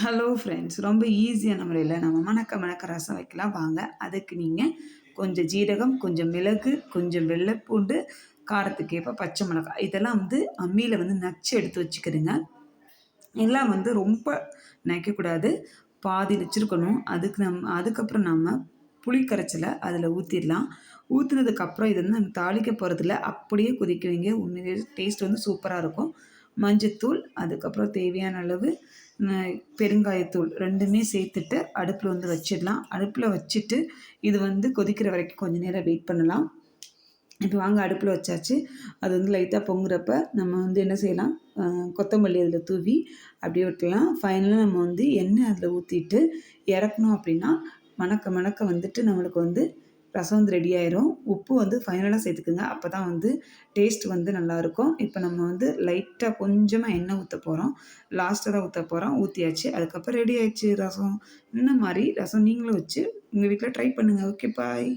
Hello friends ரொம்ப ஈஸியான முறையில் நம்ம மணக்க மணக்க ரசம் வைக்கலாம். வாங்க அதுக்கு நீங்கள் கொஞ்சம் ஜீரகம் கொஞ்சம் மிளகு கொஞ்சம் வெள்ளைப்பூண்டு காரத்துக்கு ஏற்ப பச்சை மிளகாய். இதெல்லாம் வந்து அம்மியில் வந்து நச்சு எடுத்து வச்சுக்கிறதுங்க எல்லாம் வந்து ரொம்ப நைக்கக்கூடாது. பாதி வச்சுருக்கணும் அதுக்கு நம் அதுக்கப்புறம் நம்ம புளி கரைச்சலை அதில் ஊற்றிடலாம் ஊற்றுனதுக்கப்புறம் இது வந்து நம்ம தாளிக்க போகிறதில்ல அப்படியே கொதிக்க வைங்க. உண்மையிலே டேஸ்ட் வந்து சூப்பராக இருக்கும். மஞ்சத்தூள் அதுக்கப்புறம் தேவையான அளவு பெருங்காயத்தூள் ரெண்டுமே சேர்த்துட்டு அடுப்பில் வந்து வச்சிடலாம். அடுப்பில் வச்சுட்டு இது வந்து கொதிக்கிற வரைக்கும் கொஞ்சம் நேரம் வெயிட் பண்ணலாம். இப்போ வாங்க அடுப்பில் வச்சாச்சு. அது வந்து லைட்டாக பொங்குறப்ப நம்ம வந்து என்ன செய்யலாம்? கொத்தமல்லி அதில் தூவி அப்படியே விட்டுலாம் ஃபைனலாக நம்ம வந்து எண்ணெய் அதில் ஊற்றிட்டு இறக்கணும் அப்படின்னா மணக்க மணக்க வந்துட்டு நம்மளுக்கு வந்து ரசம் வந்து ரெடி ஆயிரும். உப்பு வந்து ஃபைனலாக சேர்த்துக்குங்க. அப்போ தான் வந்து டேஸ்ட் வந்து நல்லாயிருக்கும். இப்போ நம்ம வந்து லைட்டாக கொஞ்சமாக எண்ணெய் ஊற்ற போகிறோம் லாஸ்ட்டாக தான் ஊற்ற போகிறோம் ஊற்றியாச்சு அதுக்கப்புறம் ரெடி ஆயிடுச்சு ரசம். இந்த மாதிரி ரசம் நீங்களும் வச்சு உங்கள் வீட்டில் ட்ரை பண்ணுங்கள் ஓகே பாய்